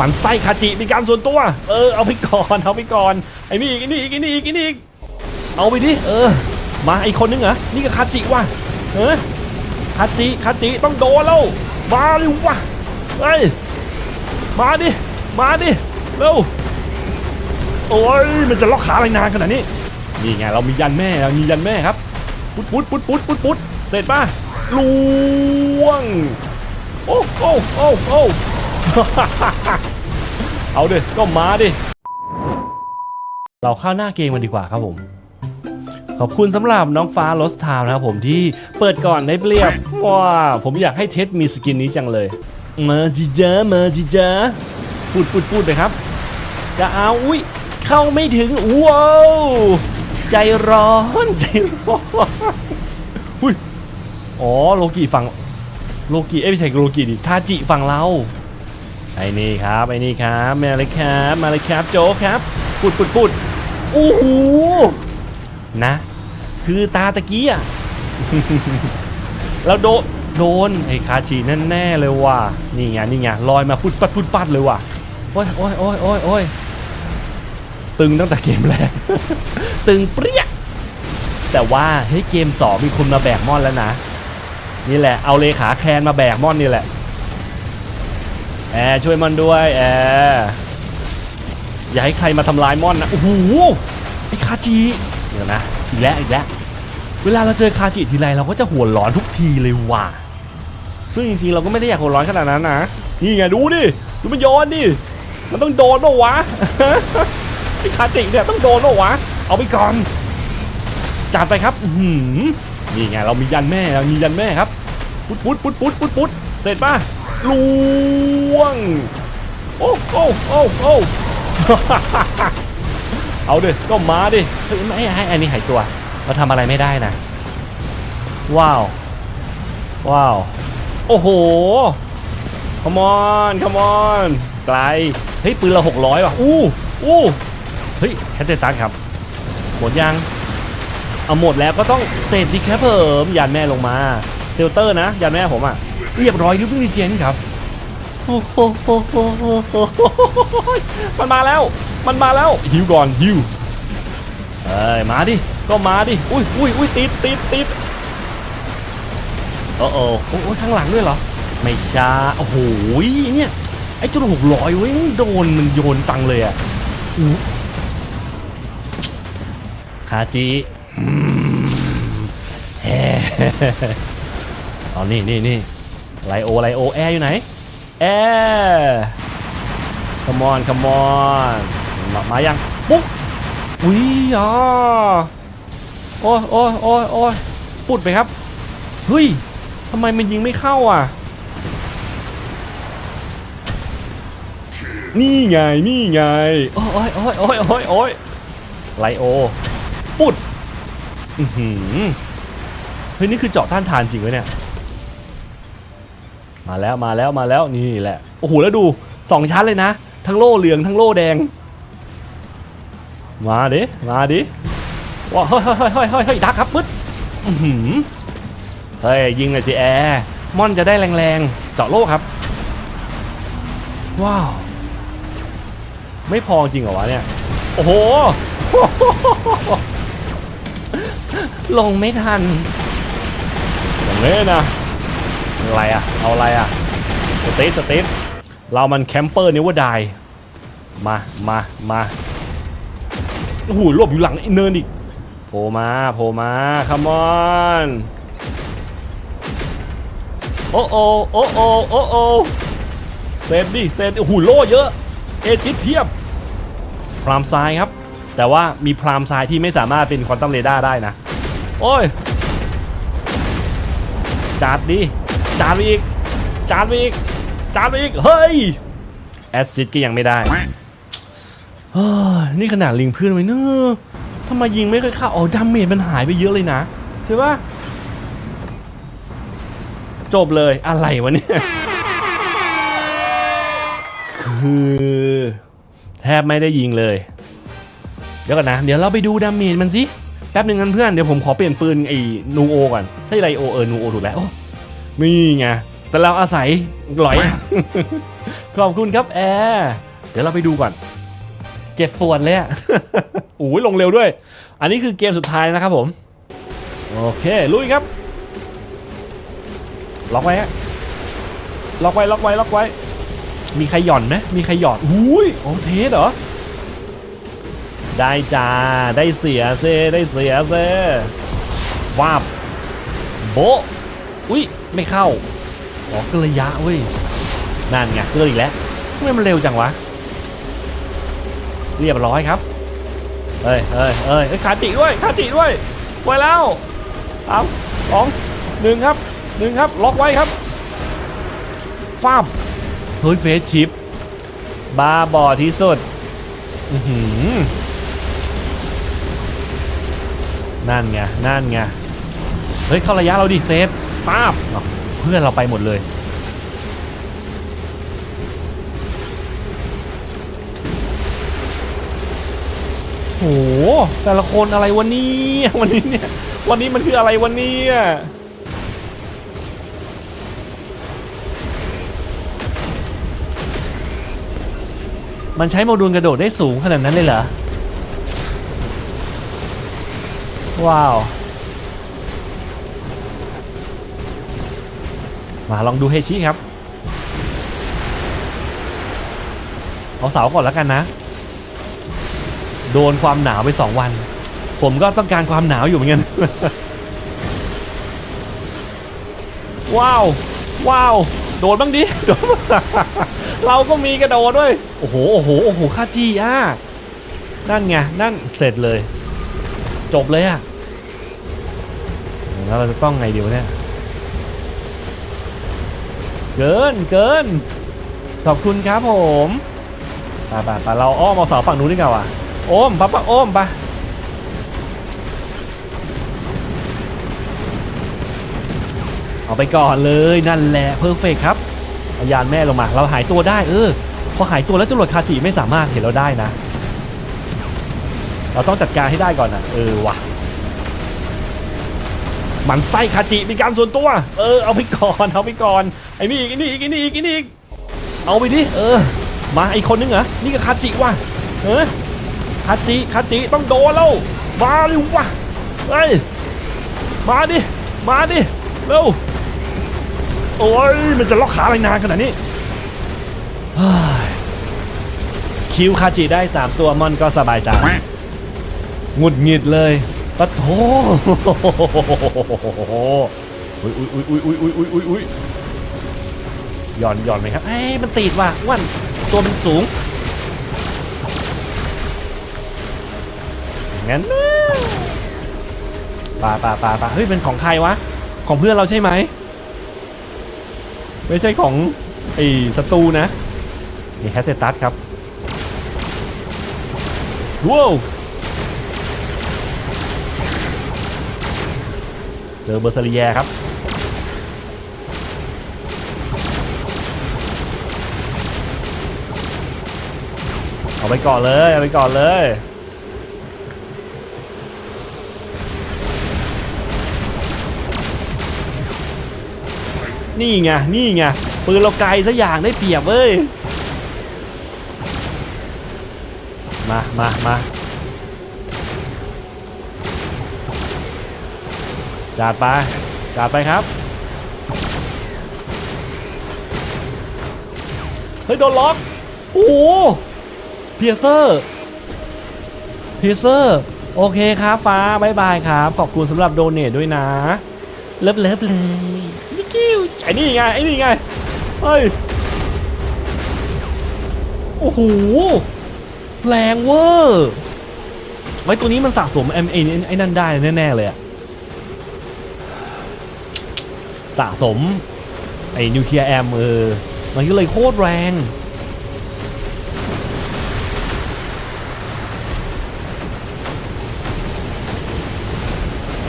มันไส้คาจิเป็นการส่วนตัว เออเอาไปก่อนเอาไปก่อนไอ้นี่อีกไอ้นี่อีกไอ้นี่อีกไอ้นี่อีกเอาไปดิเออ มาไอ้คนนึงเหรอนี่ก็คาจิว่ะเออคาจิคาจิต้องโดนแล้วมาดิว่ะเฮ้ยมาดิมาดิเร็วโอ้ยมันจะล็อกขาอะไรนานขนาดนี้นี่ไงเรามียันแม่เรามียันแม่ครับปุ๊ดปุ๊ดปุ๊ดปุ๊ดปุ๊ดปุ๊ดเสร็จป่ะล่วงโอ้โอ้โอ้โอ้ เอาดิ ก็มาดิ เราเข้าหน้าเกมกันดีกว่าครับผม ขอบคุณสำหรับน้องฟ้าลอสทามนะครับผมที่เปิดก่อนได้เปรียบว้าผมอยากให้เท็ดมีสกินนี้จังเลย มาจิจ้ามาจิจ้าพูดพูดพูดไปครับ จะเอาอุ้ยเข้าไม่ถึงว้าวใจร้อนใจร้อนอุ้ยอ๋อโลกิฝั่งโลกิเอ้ยไม่ใช่โลกิดิทาจิฝั่งเรา ไอ้นี่ครับไอ้นี่ครับมาเลยครับมาเลยครับโจ๊กครับปุดปุดปุดโอ้โหนะ คือตาตะกี้อะแล้วโดนโดนไอ้คาจิแน่เลยว่ะนี่ไงนี่ไงลอยมาพุดปัดพุดปัดเลยว่ะโอ้ยโอ้ยโอ้ยโอ้ยโอ้ยตึงตั้งแต่เกมแรกตึงเปรี้ยแต่ว่าเฮ้ยเกมสองมีคนมาแบกมอนแล้วนะ นี่แหละเอาเลขาแคนมาแบกม่อนนี่แหละ แอร์ช่วยมันด้วยแอร์อย่าให้ใครมาทำลายมอนนะโอ้โหไอ้คาจิเดี๋ยวนะอีกแล้วอีกแล้วเวลาเราเจอคาจิทีไรเราก็จะหัวร้อนทุกทีเลยว่ะซึ่งจริงๆเราก็ไม่ได้อยากหัวร้อนขนาดนั้นนะนี่ไงดูดิดูมันโยนดิมันต้องโดนปะวะไอ้คาจิเนี่ยต้องโดนปะวะเอาไปก่อนจัดไปครับอื้อหือนี่ไงเรามียันแม่เรามียันแม่ครับ ปุ๊ดปุ๊ดปุ๊ดปุ๊ดปุ๊ดปุ๊ดเสร็จป่ะ ล่วง โอ้โอ้โอ้โอ้เอาดิก็มาดิเฮ้ยไม่ให้อันนี้หายตัว เราทำอะไรไม่ได้นะ ว้าว ว้าว โอ้โหขมอนขมอนไกล เฮ้ย ปืนเราหกร้อยว่ะ อู้ อู้ เฮ้ยแคทเตอร์ตันครับ หมดยัง เอาหมดแล้วก็ต้องเสร็จดีครับเพิ่มยันแม่ลงมา เซลเตอร์นะยันแม่ผมอะเรียบร้อยลิฟวิ่งดีเจนครับโอ้โหมันมาแล้ว มันมาแล้วฮิวก่อนฮิวเอ้ยมาดิก็มาดิอุ้ยอุ้ยอุ้ยติดติดติดโอ้โอ้โอ้ยข้างหลังด้วยเหรอ ไม่ช้าโอ้โหเนี่ยไอ้จุดหกร้อยเว้ยโดนมันโยนตังเลยอะคาจิแฮ เอานี่นี่นี่ไลโอไลโอแอร์อยู่ไหนแอร์ขมอนขมอนมามายังปุ๊บอุ้ยอะโอ้ยโอ้ยโอ้ยโอ้ยปุดไปครับเฮ้ยทำไมมันยิงไม่เข้าอะ นี่ไงนี่ไงโอ้ยโอ้ยโอ้ยโอ้ยโอ้ยไลโอปุดอือหือเฮ้ยนี่คือเจาะต้านทานจริงวะเนี่ย มาแล้วมาแล้วมาแล้วนี่แหละโอ้โหแล้วดูสองชั้นเลยนะ ทั้งโล่เหลืองทั้งโล่แดง มาดิมาดิว้าเฮ้ยเฮ้ยเฮ้ยเฮ้ยเฮ้ยดักครับปึ๊ดเฮ้ยยิงหน่อยสิแอร์ม่อนจะได้แรงๆเจาะโล่ครับ ว้าว ไม่พอจริงเหรอวะเนี่ย โอ้โห ลงไม่ทันอย่างนี้นะ อะไรอะเอาอะไรอะสเตทสเตทเรามันแคมเปอร์เนว่าไดมา มา มาโอ้โหหลบอยู่หลังเนินอีกโผล่มาโผล่มาคัมอนโอ้โอโอ้โอโอ้โอเซฟดิเซฟโอ้โหโล่เยอะ เอจิตเพียบ พรามทรายครับ แต่ว่ามีพรามทรายที่ไม่สามารถเป็นควอนตัมเรดาร์ได้นะ โอ้ยจัดดิ จัดไปอีกจัดไปอีกจัดไปอีก เฮ้ย แอสซิดก็ยังไม่ได้ นี่ขนาดลิงเพื่อนไว้เนอะทำไมยิงไม่ค่อยเข้า อ๋อ ดาเมจมันหายไปเยอะเลยนะ ใช่ปะจบเลย อะไรวะเนี่ย คือ แทบไม่ได้ยิงเลย เดี๋ยวก่อนนะ เดี๋ยวเราไปดูดาเมจมันสิ แป๊บหนึ่งกันเพื่อน เดี๋ยวผมขอเปลี่ยนปืนไอ้นูโอก่อน ใช่ไรโอเออ นูโอถูกแล้ว นี่ไง แต่เราอาศัยหลอยโทขอบคุณครับแอร์เดี๋ยวเราไปดูก่อน เจ็บปวดเลยอะโอ้ยลงเร็วด้วย อันนี้คือเกมสุดท้ายนะครับผม โอเค ลุยครับ ล็อกไว้ฮะล็อกไว้ ล็อกไว้ ล็อกไว้ มีใครหย่อนไหมมีใครหย่อนอุ้ยโอเทสเหรอ ได้จ้า ได้เสียเซ ได้เสียเซวาบโบะอุ้ย ไม่เข้าอ๋อเกนระยะเว้ยนั่นไงเกินอีกแล้วทำไมมันเร็วจังวะ เรียบร้อยครับเอ้ยเอ้ยเอ้ยเอ้ยขาจิด้วยขาจิด้วยไว้แล้วสามสองหนึ่งครับหนึ่งครับล็อกไว้ครับฟาบเฮ้ยเฟสชิปบ้าบอที่สุดอือหือนั่นไงนั่นไงเฮ้ยเข้าระยะเราดิเซฟ ป้าบเพื่อนเราไปหมดเลย โห แต่ละคนอะไรวันนี้ วันนี้เนี่ย วันนี้มันคืออะไรวันนี้มันใช้โมดูลกระโดดได้สูงขนาดนั้นเลยเหรอ ว้าว มาลองดูเฮชิครับ เอาเสาก่อนแล้วกันนะ โดนความหนาวไปสองวัน ผมก็ต้องการความหนาวอยู่เหมือนกัน ว้าว ว้าว โดดบ้างดิโดดบ้างเราก็มีกระโดดด้วย โอ้โห โอ้โห โอ้โหค่าจีอะนั่นไง นั่นเสร็จเลย จบเลยอะ แล้วเราจะต้องไงเดี๋ยวเนี่ย เกินเกินขอบคุณครับผมไปไปไปเราอ้อมเอาเสาฝั่งนู้นดีกว่าโอ้มปะปะโอ้มปะเอาไปก่อนเลยนั่นแหละเพอร์เฟกครับเอายานแม่ลงมา เราหายตัวได้เออพอหายตัวแล้วจรวดคาจิไม่สามารถเห็นเราได้นะ เราต้องจัดการให้ได้ก่อนนะเออว่ะ มันไส้คาจิมีการส่วนตัว เออเอาไปก่อนเอาไปก่อนไอ้นี่อีกไอ้นี่อีกไอ้นี่อีกไอ้นี่อีกเอาไปดิเออ มาไอ้คนนึงเหรอนี่ก็คาจิว่ะเออคาจิคาจิต้องโดนแล้วมาดิว่ะเฮ้ยมาดิมาดิเร็วโอ้ยมันจะล็อกขาอะไรนานขนาดนี้คิวคาจิได้ 3 ตัวมอนก็สบายใจหงุดหงิดเลย ปะโถอุ้ยอุ้ยอุ้ยอุ้ยอุ้ยอุ้ยอุ้ยอุ้ยหย่อนหย่อนไหมครับเอ้ยมันติดว่ะอ้วนตัวมันสูง งั้นนะปาปาปาปาเฮ้ย เป็นของใครวะ ของเพื่อนเราใช่ไหม ไม่ใช่ของไอ้ศัตรูนะ นี่แคสเซตัสครับ ว้าว จอเบอร์ซาริแยครับเอาไปก่อนเลยเอาไปก่อนเลยนี่ไงนี่ไงปืนเราไกลซะอย่างได้เปรียบเว้ยมามามา จัดไปจัดไปครับเฮ้ยโดนล็อกโอ้โหเพียเซอร์เพียเซอร์โอเคครับฟ้าบายบายครับ ขอบคุณสำหรับโดเนทด้วยนะ เลิฟเลิฟเลยนิกิ้วไอ้นี่ไงไอ้นี่ไงเฮ้ยโอ้โหแรงเวอร์ไว้ตัวนี้มันสะสมไอ้ไอ้ไอ้นั่นได้แน่ๆเลยอะ สะสม ไอ้นิวเคลียร์แอมเออ มันก็เลยโคตรแรง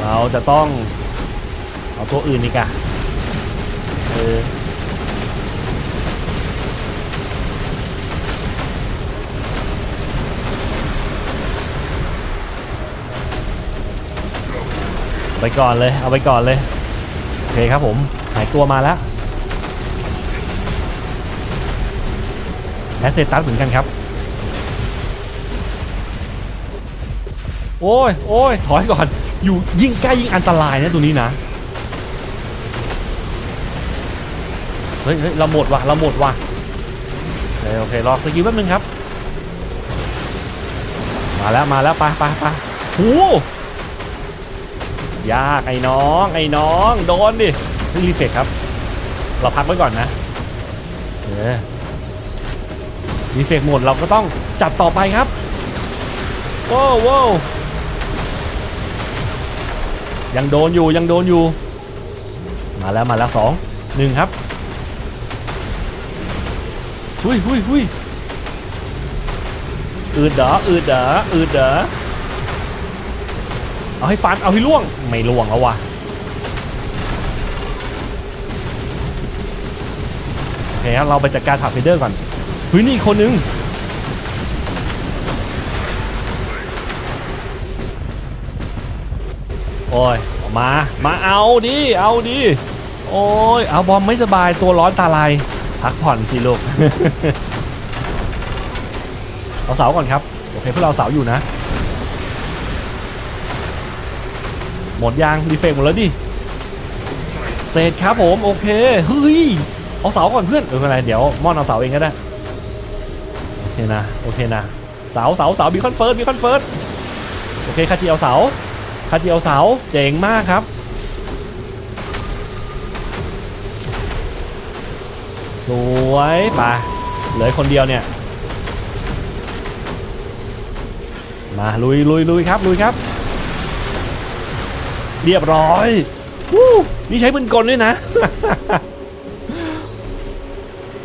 เราจะต้องเอาตัวอื่นอีกอะเออไปก่อนเลย เอาไปก่อนเลย เคครับผมหายตัวมาแล้วแอสเซตัสเหมือนกันครับ โอ้ยโอ้ยถอยก่อน อยู่ยิ่งใกล้ยิ่งอันตรายนะตัวนี้นะ เฮ้ยเฮ้ยเราหมดว่ะเราหมดว่ะโอเคโอเครอสกิลแป๊บนึงครับ มาแล้วมาแล้วไปไปไปโอ้ ยากไอ้น้องไอ้น้องโดนดิเฮ้ยรีเฟกครับ เราพักไว้ก่อนนะเออรีเฟกหมดเราก็ต้องจัดต่อไปครับว้าวว้าวยังโดนอยู่ยังโดนอยู่ มาแล้วมาแล้วสองหนึ่งครับหุยหุยหุยอืดเดออืดเดออืดเดอ เอาให้ฟันเอาให้ล่วงไม่ล่วงแล้ววะโอเคเราไปจัดการถาเฟเดอร์ก่อนเฮ้ยนี่คนนึงโอ้ยมามาเอาดิเอาดิโอ้ยเอาบอมไม่สบายตัวร้อนตาลายพักผ่อนสิลูกเอาเสาก่อนครับโอเคพวกเราเสาอยู่นะ หมดยางรีเฟกหมดแล้วดิเสร็จครับผมโอเคเฮ้ยเอาเสาก่อนเพื่อนเออไม่ไรเดี๋ยวมอนเอาเสาเองก็ได้โอเคนะโอเคนะเสาเสาเสาบีคอนเฟิร์สบีคอนเฟิร์สโอเคคาจิเอาเสาคาจิเอาเสาเจ๋งมากครับสวยไปเหลือคนเดียวเนี่ยมาลุยลุยลุยครับลุยครับ เรียบร้อยวู้นี่ใช้ปืนกลด้วยนะ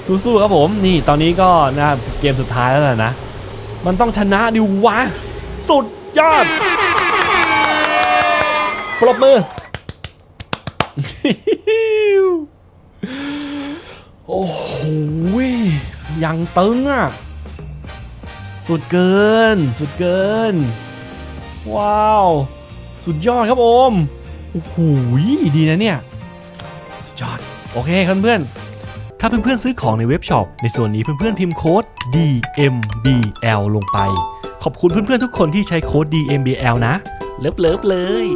สู้ๆครับผม นี่ตอนนี้ก็นะเกมสุดท้ายแล้วแหละนะ มันต้องชนะดิวะ สุดยอด ปรบมือ โอ้โหยังตึงอะ สุดเกิน สุดเกิน ว้าว สุดยอดครับโอมโอ้โหดีนะเนี่ย สุดยอด โอเคคันเพื่อนถ้าเพื่อนๆซื้อของในเว็บช็อปในส่วนนี้เพื่อนๆพิมพ์โค้ด DMBL ลงไป ขอบคุณเพื่อนๆทุกคนที่ใช้โค้ด DMBL นะ เลิฟๆเลย